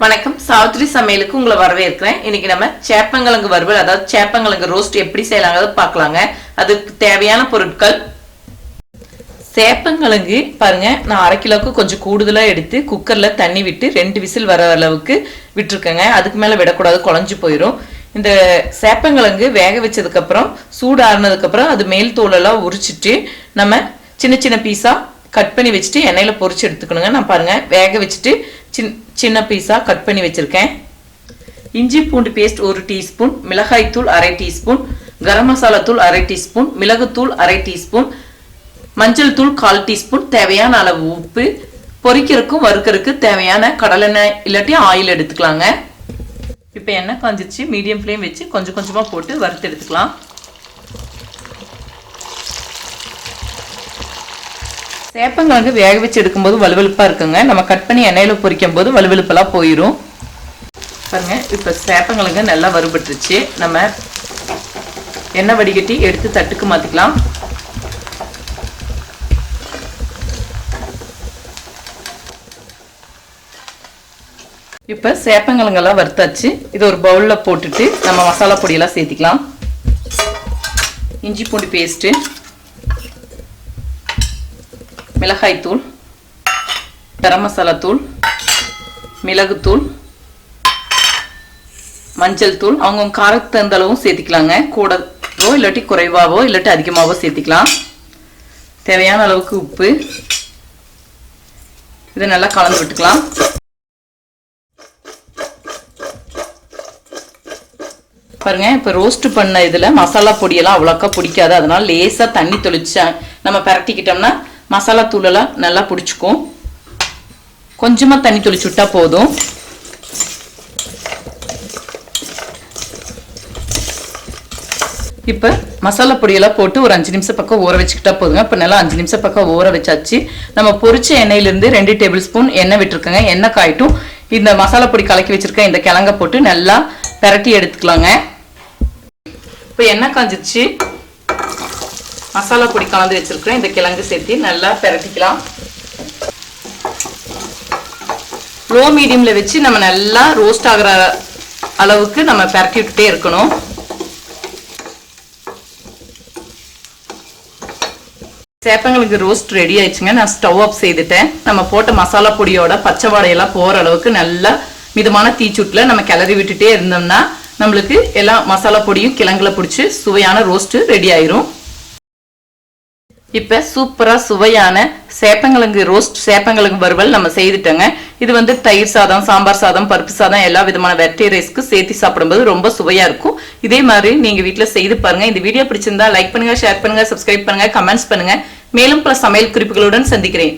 வணக்கம். சாவித்ரி சமையலுக்கு உங்களை வரவேற்கிறேன். இன்னைக்கு நம்ம சேப்பங்கிழங்கு வறுவல் அதாவது சேப்பங்கிழங்கு ரோஸ்ட் எப்படி செய்யலாங்கிறத பார்க்கலாங்க. அதுக்கு தேவையான பொருட்கள். சேப்பங்கிழங்கு பாருங்க நான் அரை கிலோவுக்கு கொஞ்சம் கூடுதலாக எடுத்து குக்கரில் தண்ணி விட்டு ரெண்டு விசில் வர அளவுக்கு விட்டுருக்கேங்க. அதுக்கு மேலே விடக்கூடாது குழஞ்சு போயிடும் இந்த சேப்பங்கிழங்கு வேக வச்சதுக்கப்புறம் சூடாறுனதுக்கப்புறம் சூடு அது மேல் தோலெல்லாம் உரிச்சிட்டு நம்ம சின்ன சின்ன பீஸாக கட் பண்ணி வச்சுட்டு எண்ணெயில் பொறிச்சு எடுத்துக்கணுங்க. நான் பாருங்கள் வேக வச்சுட்டு சின் சின்ன பீஸாக கட் பண்ணி வச்சுருக்கேன். இஞ்சி பூண்டு பேஸ்ட் ஒரு டீஸ்பூன் மிளகாய்த்தூள் அரை டீஸ்பூன் கரம் மசாலா தூள் அரை டீஸ்பூன் மிளகுத்தூள் அரை டீஸ்பூன் மஞ்சள் தூள் கால் டீஸ்பூன் தேவையான அளவு உப்பு பொரிக்கிறதுக்கும் வறுக்கறதுக்கு தேவையான கடலெண்ணெய் இல்லாட்டி ஆயில் எடுத்துக்கலாங்க. இப்போ எண்ணெய் காஞ்சிச்சு மீடியம் ஃப்ளேம் வச்சு கொஞ்சம் கொஞ்சமாக போட்டு வறுத்து எடுத்துக்கலாம். சேப்பங்கிழங்கு வேக வச்சு எடுக்கும்போது வலுவலுப்பாக இருக்குங்க. நம்ம கட் பண்ணி எண்ணெயில் பொரிக்கும் போது வலுவலுப்பெல்லாம் போயிடும் பாருங்க இப்போ சேப்பங்கிழங்கு நல்லா வறுபட்டுருச்சு. நம்ம எண்ணெய் வடிகட்டி எடுத்து தட்டுக்கு மாற்றிக்கலாம் இப்போ சேப்பங்கிழங்கெல்லாம் வறுத்தாச்சு. இது ஒரு பவுலில் போட்டுட்டு நம்ம மசாலா பொடியெல்லாம் சேர்த்திக்கலாம். இஞ்சி பூண்டு பேஸ்ட்டு மிளகாய் தூள் கரம் மசாலா தூள் மிளகுத்தூள் மஞ்சள் தூள். அவங்க காரத்துக்கு தகுந்த அளவும் சேர்த்திக்கலாங்க. கூடவோ இல்லாட்டி குறைவாவோ இல்லாட்டி அதிகமாகவோ சேர்த்திக்கலாம். தேவையான அளவுக்கு உப்பு. இதை நல்லா கலந்து விட்டுக்கலாம். பாருங்க இப்போ ரோஸ்ட் பண்ண இதில் மசாலா பொடியெல்லாம் அவ்வளோக்கா பிடிக்காது. அதனால லேசாக தண்ணி தெளிச்சா நம்ம பரட்டிக்கிட்டோம்னா மசாலா தூளெல்லாம் நல்லா பிடிச்சிக்கும். கொஞ்சமாக தண்ணி தெளிச்சு விட்டா போதும். இப்போ மசாலா பொடியெல்லாம் போட்டு ஒரு அஞ்சு நிமிஷம் பக்கம் ஊற வச்சுக்கிட்டா போதுங்க. இப்போ நல்லா அஞ்சு நிமிஷம் பக்கம் ஊற வச்சாச்சு. நம்ம பொரிச்ச எண்ணெயிலேருந்து ரெண்டு டேபிள் ஸ்பூன் எண்ணெய் விட்டுருக்கோங்க. எண்ணெய் காய்ட்டும். இந்த மசாலா பொடி கலக்கி வச்சிருக்க இந்த கிழங்க போட்டு நல்லா பரட்டி எடுத்துக்கலாங்க. இப்போ எண்ணெய் காஞ்சிச்சு மசாலா பொடி கலந்து வச்சிருக்கிறேன். இந்த கிழங்கு சேர்த்து நல்லா பெரட்டிக்கலாம். லோ மீடியம்ல வச்சு நம்ம நல்லா ரோஸ்ட் ஆகிற அளவுக்கு நம்ம பெரட்டி விட்டுட்டே இருக்கணும். சேப்பங்களுக்கு ரோஸ்ட் ரெடி ஆயிடுச்சுங்க. நான் ஸ்டவ் ஆஃப் செய்துட்டேன். நம்ம போட்ட மசாலா பொடியோட பச்சை வாடையெல்லாம் போகிற அளவுக்கு நல்லா மிதமான தீச்சுட்டில் நம்ம கிளறி விட்டுட்டே இருந்தோம்னா நம்மளுக்கு எல்லா மசாலா பொடியும் கிழங்குல பிடிச்சி சுவையான ரோஸ்ட்டு ரெடி ஆயிரும். இப்போ சூப்பராக சுவையான சேப்பங்கிழங்கு ரோஸ்ட் சேப்பங்கிழங்கு வறுவல் நம்ம செய்துட்டோங்க. இது வந்து தயிர் சாதம் சாம்பார் சாதம் பருப்பு சாதம் எல்லா விதமான வெரைட்டி ரைஸ்க்கு சேர்த்து சாப்பிடும்போது ரொம்ப சுவையாக இருக்கும். இதே மாதிரி நீங்கள் வீட்டில் செய்து பாருங்க. இந்த வீடியோ பிடிச்சிருந்தா லைக் பண்ணுங்க ஷேர் பண்ணுங்க சப்ஸ்கிரைப் பண்ணுங்க கமெண்ட்ஸ் பண்ணுங்க. மேலும் பல சமையல் குறிப்புகளுடன் சந்திக்கிறேன்.